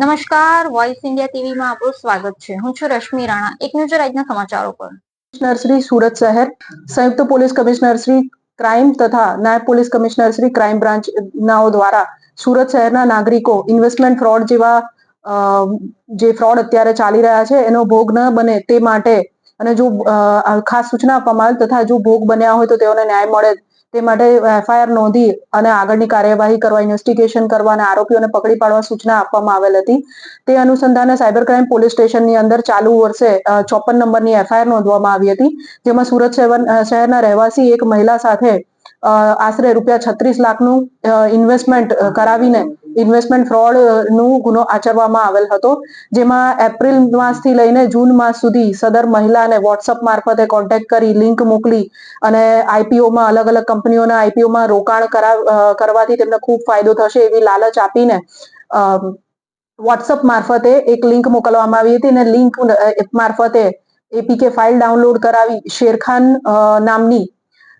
નમસ્કાર voice India ટીવીમાં આપનું સ્વાગત છે. હું છું રશ્મિ રાણા. એક નજર આજના સમાચારો પર. કમિશનર શ્રી સુરત શહેર, સંયુક્ત પોલીસ કમિશનર શ્રી ક્રાઇમ તથા નાયબ police commissioner Shri crime branch નાઓ દ્વારા સુરત શહેરના નાગરિકો ઇન્વેસ્ટમેન્ટ ફ્રોડ જેવા જે ફ્રોડ અત્યારે ચાલી રહ્યા છે, એનો ભોગ ન બને તે માટે અને જો ખાસ સૂચના આપવામાં આવેલ તથા જો ભોગ બન્યા હોય તો તેઓને ન્યાય મળે તે માટે એફઆઈઆર નોંધી અને આગળની કાર્યવાહી કરવા, ઇન્વેસ્ટિગેશન કરવા અને આરોપીઓને પકડી પાડવા સૂચના આપવામાં આવેલ હતી. તે અનુસંધાને સાયબર ક્રાઇમ પોલીસ સ્ટેશનની અંદર ચાલુ વર્ષે ચોપન નંબરની એફઆઈઆર નોંધવામાં આવી હતી, જેમાં સુરત શહેર- શહેરના રહેવાસી એક મહિલા સાથે આશરે રૂપિયા છત્રીસ લાખનું ઇન્વેસ્ટમેન્ટ કરાવીને ઇન્વેસ્ટમેન્ટ ફ્રોડનું ગુનો આચરવામાં આવેલ હતો. જેમાં એપ્રિલ માસથી લઈને જૂન માસ સુધી સદર મહિલાને વોટ્સઅપ મારફતે કોન્ટેક્ટ કરી લિંક મોકલી અને આઈપીઓમાં અલગ અલગ કંપનીઓના આઈપીઓમાં રોકાણ કરાવ કરવાથી તેમને ખૂબ ફાયદો થશે એવી લાલચ આપીને વોટ્સઅપ મારફતે એક લિંક મોકલવામાં આવી હતી અને લિંક મારફતે એપીકે ફાઇલ ડાઉનલોડ કરાવી. શેરખાન નામની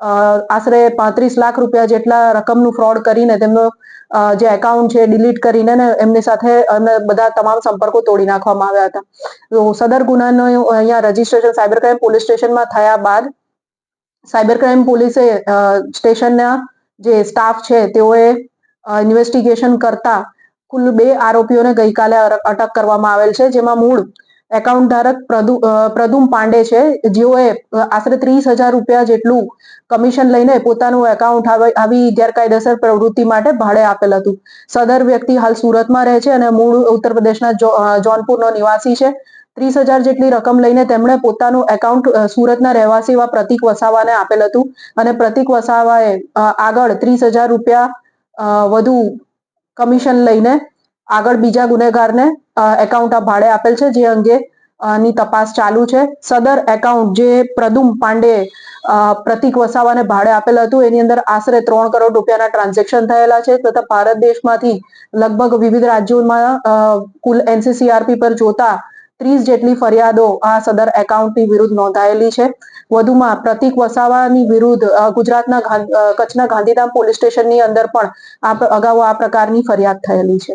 આશરે પાંત્રીસ લાખ રૂપિયા જેટલા રકમનું ફ્રોડ કરીને તેમનો જે એકાઉન્ટ છે ડિલીટ કરીને ને એમની સાથે અને બધા તમામ સંપર્કો તોડી નાખવામાં આવ્યા હતા. તો સદર ગુનાનો અહીંયા રજીસ્ટ્રેશન સાયબર ક્રાઇમ પોલીસ સ્ટેશનમાં થયા બાદ સાયબર ક્રાઇમ પોલીસે સ્ટેશનના જે સ્ટાફ છે તેઓએ ઇન્વેસ્ટિગેશન કરતા કુલ બે આરોપીઓને ગઈકાલે અટક કરવામાં આવેલ છે, જેમાં મૂળ એકાઉન્ટ ધારક પ્રદુ- પ્રદુમ પાંડે છે, જેઓએ આશરે ત્રીસ હજાર રૂપિયા જેટલું કમિશન લઈને પોતાનું એકાઉન્ટ આવી ગેરકાયદેસર પ્રવૃત્તિ માટે ભાડે આપેલ હતું. સદર વ્યક્તિ હાલ સુરતમાં રહે છે અને મૂળ ઉત્તર પ્રદેશના જોનપુરનો નિવાસી છે. ત્રીસ હજાર જેટલી રકમ લઈને તેમણે પોતાનું એકાઉન્ટ સુરતના રહેવાસી એવા પ્રતિક વસાવાને આપેલ હતું અને પ્રતિક વસાવાએ આગળ ત્રીસ હજાર રૂપિયા વધુ કમિશન લઈને આગળ બીજા ગુનેગારને એકાઉન્ટ આ ભાડે આપેલ છે, જે અંગે ની તપાસ ચાલુ છે. સદર એકાઉન્ટ જે પ્રદુમ પાંડે પ્રતિક વસાવાને ભાડે આપેલ હતું, એની અંદર આશરે ત્રણ કરોડ રૂપિયાના ટ્રાન્ઝેક્શન થયેલા છે તથા ભારત દેશમાંથી લગભગ વિવિધ રાજ્યોમાં કુલ એનસીસીઆરપી પર જોતા ત્રીસ જેટલી ફરિયાદો આ સદર એકાઉન્ટની વિરુદ્ધ નોંધાયેલી છે. વધુમાં પ્રતિક વસાવાની વિરુદ્ધ ગુજરાતના કચ્છના ગાંધીધામ પોલીસ સ્ટેશનની અંદર પણ આ અગાઉ આ પ્રકારની ફરિયાદ થયેલી છે.